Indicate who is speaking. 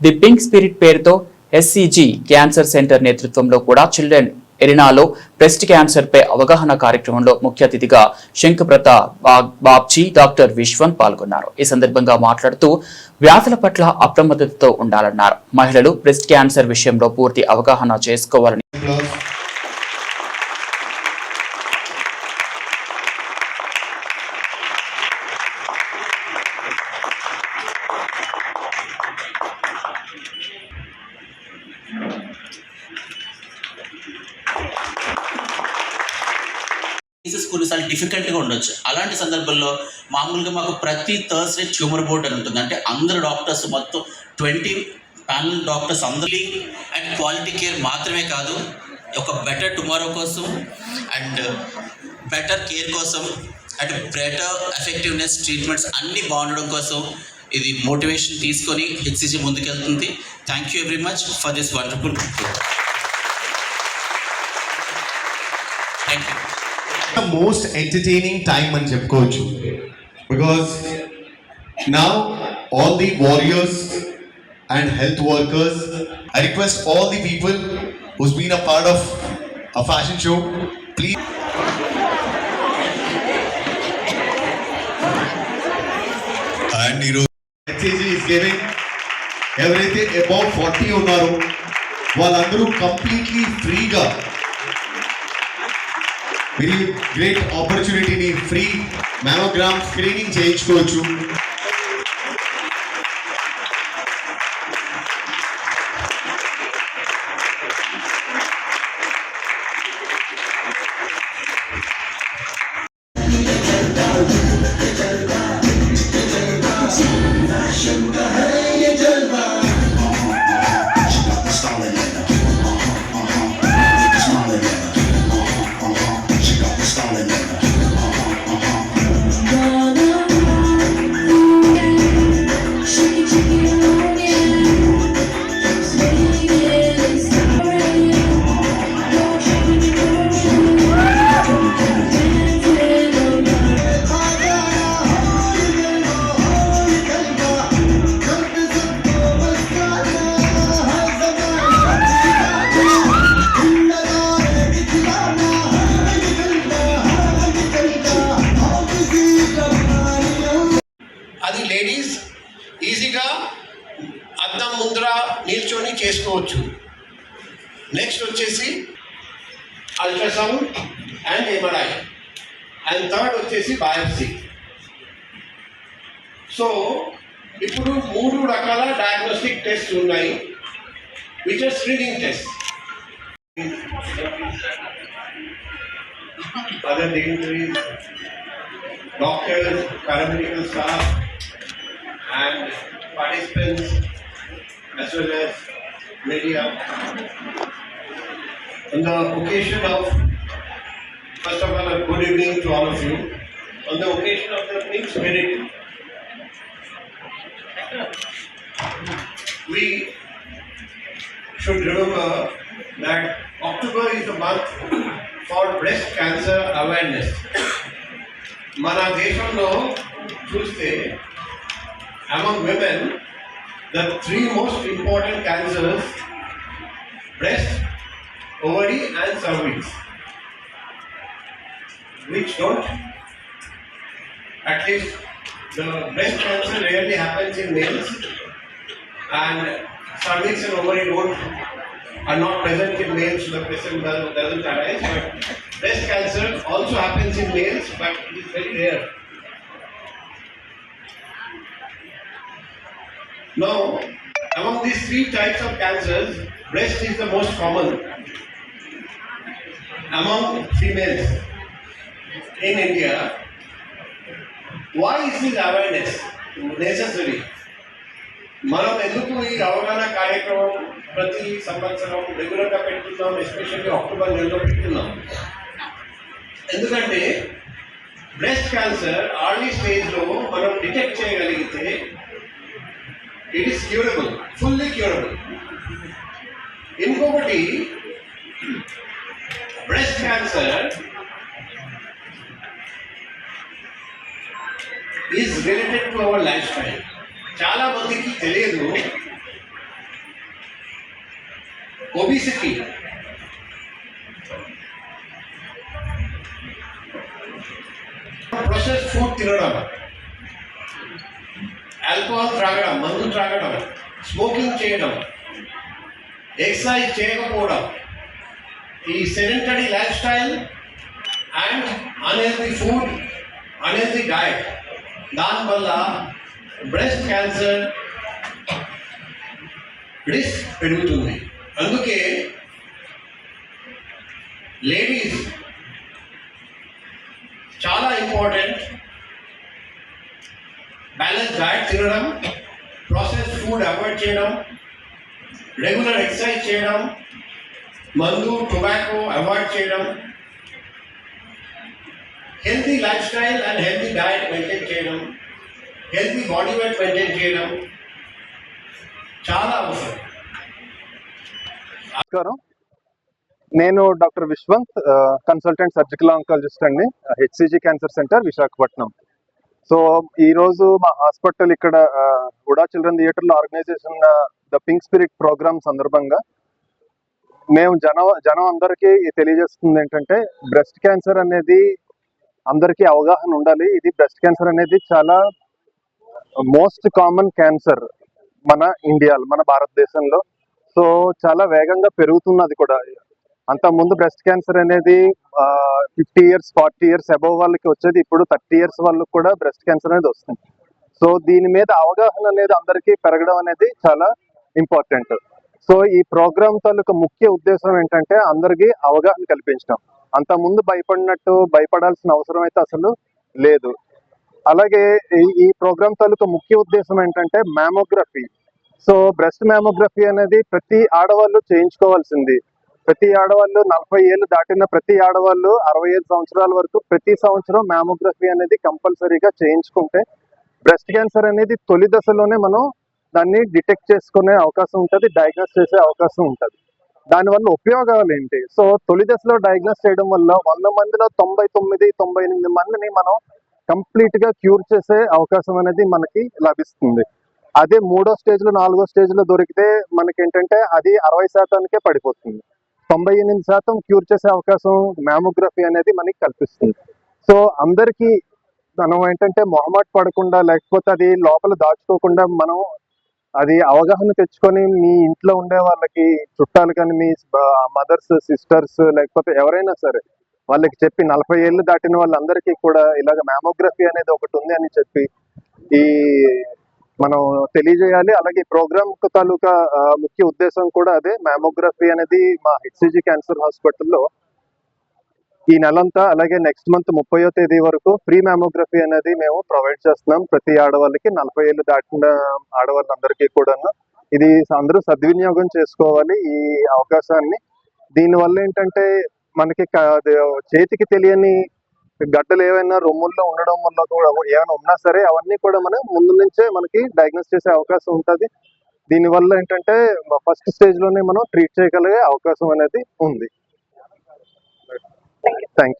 Speaker 1: The pink spirit పేరుతో S C G cancer center నేతృత్వంలో కూడా చిల్డ్రన్ ఎరినాలో బ్రెస్ట్ క్యాన్సర్ పై అవగాహన కార్యక్రమంలో ముఖ్య అతిథిగా శంకుప్రతాప్ బా- బాబ్జీ డాక్టర్ విశ్వన్ పాల్గొన్నారు. ఈ సందర్భంగా మాట్లాడుతూ వ్యాధుల పట్ల అప్రమత్తతో ఉండాలన్నారు. మహిళలు బ్రెస్ట్ క్యాన్సర్ విషయంలో పూర్తి అవగాహన చేసుకోవాలని
Speaker 2: కొన్నిసార్లు డిఫికల్ట్గా ఉండొచ్చు. అలాంటి సందర్భంలో మామూలుగా మాకు ప్రతి థర్స్డే ట్యూమర్ బోర్డ్ అని ఉంటుంది. అంటే అందరు డాక్టర్స్ మొత్తం ట్వంటీ ప్యానల్ డాక్టర్స్ అందరి అండ్ క్వాలిటీ కేర్ మాత్రమే కాదు ఒక బెటర్ టుమారో కోసం అండ్ బెటర్ కేర్ కోసం అండ్ బెటర్ ఎఫెక్టివ్నెస్ ట్రీట్మెంట్స్ అన్నీ బాగుండడం కోసం ఇది మోటివేషన్ తీసుకొని హెచ్సిసి ముందుకెళ్తుంది. Thank you very much for this wonderful
Speaker 3: the most entertaining time అని చెప్పుకోవచ్చు because now all the warriors and health workers I request all the people who's been a part of a fashion show please and ఈరోజు HCG is giving ఎవరైతే above forty ఉన్నారో వాళ్ళందరూ completely ఫ్రీగా మీరు Great ఆపర్చునిటీని free mammogram screening చేయించుకోవచ్చు.
Speaker 4: అది ladies ఈజీగా అద్దం ముందర నిల్చొని చేసుకోవచ్చు. నెక్స్ట్ వచ్చేసి ultrasound and MRI and third వచ్చేసి బయాప్సీ సో ఇప్పుడు మూడు రకాల డయాగ్నోస్టిక్ టెస్ట్ ఉన్నాయి. Which are screening test other dignitaries doctors, paramedical staff, and participants, as well as media. On the occasion of, first of all, a good evening to all of you. On the occasion of the Pink Spirit, we should remember that October is the month for breast cancer awareness. మన దేశంలో చూస్తే among women, the three most important cancers breast, ovary, and cervix, which don't, at least the breast cancer rarely happens in males, and cervix and ovary don't are not present in males, so the patient doesn't, doesn't arise. But breast cancer also happens in males, but it is very rare. Now among these three types of cancers breast is the most common among females in india why is this awareness necessary మనం ఎందుకు ఈ అవగాహన కార్యక్రమం ప్రతి సంవత్సరం రెగ్యులర్గా పెట్టుకున్నాం especially October నెలలో పెట్టుకున్నాం ఎందుకంటే బ్రెస్ట్ క్యాన్సర్ ఆర్లీ స్టేజ్లో మనం డిటెక్ట్ చేయగలిగితే It is curable fully curable ఇంకొకటి breast cancer is related to our life style చాలా మందికి తెలియదు obesity. Processed food తినడం ఆల్కహాల్ త్రాగడం మందు త్రాగడం స్మోకింగ్ చేయడం ఎక్సర్సైజ్ చేయకపోవడం ఈ sedentary lifestyle and unhealthy food unhealthy diet దానివల్ల బ్రెస్ట్ క్యాన్సర్ రిస్క్ పెరుగుతుంది. అందుకే లేడీస్ చాలా ఇంపార్టెంట్ బ్యాలెన్స్ డైట్ తినడం ప్రాసెస్ ఫుడ్ అవాయిడ్ చేయడం రెగ్యులర్ ఎక్సర్సైజ్ చేయడం మందు టొబాకో అవాయిడ్ చేయడం healthy lifestyle and healthy diet maintain చేయడం హెల్తీ బాడీ వెయిట్ మెయింటైన్ చేయడం చాలా అవసరం.
Speaker 5: నమస్కారం. నేను doctor Vishwanth consultant surgical oncologist అండి HCG cancer center Visakhapatnam. So ఈ రోజు మా హాస్పిటల్ ఇక్కడ ఉడా చిల్డ్రన్ థియేటర్లో organisation the pink spirit program సందర్భంగా మేము జనం జనం అందరికీ తెలియజేస్తుంది ఏంటంటే బ్రెస్ట్ క్యాన్సర్ అనేది అందరికీ అవగాహన ఉండాలి. ఇది బ్రెస్ట్ క్యాన్సర్ అనేది చాలా మోస్ట్ కామన్ క్యాన్సర్ మన ఇండియాలో మన భారతదేశంలో. సో చాలా వేగంగా పెరుగుతున్నది కూడా. అంత ముందు బ్రెస్ట్ క్యాన్సర్ అనేది fifty years forty years above వాళ్ళకి వచ్చేది. ఇప్పుడు థర్టీ ఇయర్స్ వాళ్ళకి కూడా బ్రెస్ట్ క్యాన్సర్ అనేది వస్తుంది. సో దీని మీద అవగాహన అనేది అందరికీ పెరగడం అనేది చాలా ఇంపార్టెంట్ సో ఈ ప్రోగ్రామ్ తాలూకు ముఖ్య ఉద్దేశం ఏంటంటే అందరికీ అవగాహన కల్పించడం. అంత ముందు భయపడినట్టు భయపడాల్సిన అవసరం అయితే అసలు లేదు. అలాగే ఈ- ఈ ప్రోగ్రామ్ తాలూకు ముఖ్య ఉద్దేశం ఏంటంటే మ్యామోగ్రఫీ సో బ్రెస్ట్ మ్యామోగ్రఫీ అనేది ప్రతి ఆడవాళ్ళు చేయించుకోవాల్సింది. ప్రతి ఆడవాళ్ళు నలభై ఏళ్ళు దాటిన ప్రతి ఆడవాళ్ళు అరవై ఐదు సంవత్సరాల వరకు ప్రతి సంవత్సరం మ్యామోగ్రఫీ అనేది కంపల్సరీగా చేయించుకుంటే బ్రెస్ట్ క్యాన్సర్ అనేది తొలి దశలోనే మనం దాన్ని డిటెక్ట్ చేసుకునే అవకాశం ఉంటుంది డయాగ్నోస్ చేసే అవకాశం ఉంటుంది. దానివల్ల ఉపయోగాలు ఏంటి? సో తొలి దశలో డయాగ్నోస్ చేయడం వల్ల వంద మందిలో తొంభై తొమ్మిది తొంభై ఎనిమిది మందిని మనం కంప్లీట్గా క్యూర్ చేసే అవకాశం అనేది మనకి లభిస్తుంది. అదే మూడో స్టేజ్లో నాలుగో స్టేజ్లో దొరికితే మనకి ఏంటంటే అది అరవై శాతానికే పడిపోతుంది. తొంభై ఎనిమిది శాతం క్యూర్ చేసే అవకాశం మ్యామోగ్రఫీ అనేది మనకి కల్పిస్తుంది. సో అందరికీ మనం ఏంటంటే మొహమాట పడకుండా లేకపోతే అది లోపల దాచుకోకుండా మనం అది అవగాహన తెచ్చుకొని మీ ఇంట్లో ఉండే వాళ్ళకి చుట్టాలు కానీ మీ మదర్స్ సిస్టర్స్ లేకపోతే ఎవరైనా సరే వాళ్ళకి చెప్పి నలభై ఏళ్ళు దాటిన వాళ్ళందరికీ కూడా ఇలాగ మ్యామోగ్రఫీ అనేది ఒకటి ఉంది అని చెప్పి ఈ మనం తెలియజేయాలి. అలాగే ప్రోగ్రామ్ తాలూకా ముఖ్య ఉద్దేశం కూడా అదే. మ్యామోగ్రఫీ అనేది మా హెచ్సిజి క్యాన్సర్ హాస్పిటల్లో ఈ నెలంతా అలాగే నెక్స్ట్ మంత్ ముప్పయో తేదీ వరకు ఫ్రీ మ్యామోగ్రఫీ అనేది మేము ప్రొవైడ్ చేస్తున్నాం. ప్రతి ఆడవాళ్ళకి నలభై ఏళ్ళు దాటిన ఆడవాళ్ళందరికీ కూడాను. ఇది అందరూ సద్వినియోగం చేసుకోవాలి ఈ అవకాశాన్ని. దీనివల్ల ఏంటంటే మనకి చేతికి తెలియని గడ్డలు ఏవైనా రొమ్ముల్లో ఉండడం వల్ల కూడా ఏమైనా ఉన్నా సరే అవన్నీ కూడా మనం ముందు నుంచే మనకి డయాగ్నోస్ చేసే అవకాశం ఉంటుంది. దీనివల్ల ఏంటంటే ఫస్ట్ స్టేజ్లోనే మనం ట్రీట్ చేయగలిగే అవకాశం అనేది ఉంది. Thank you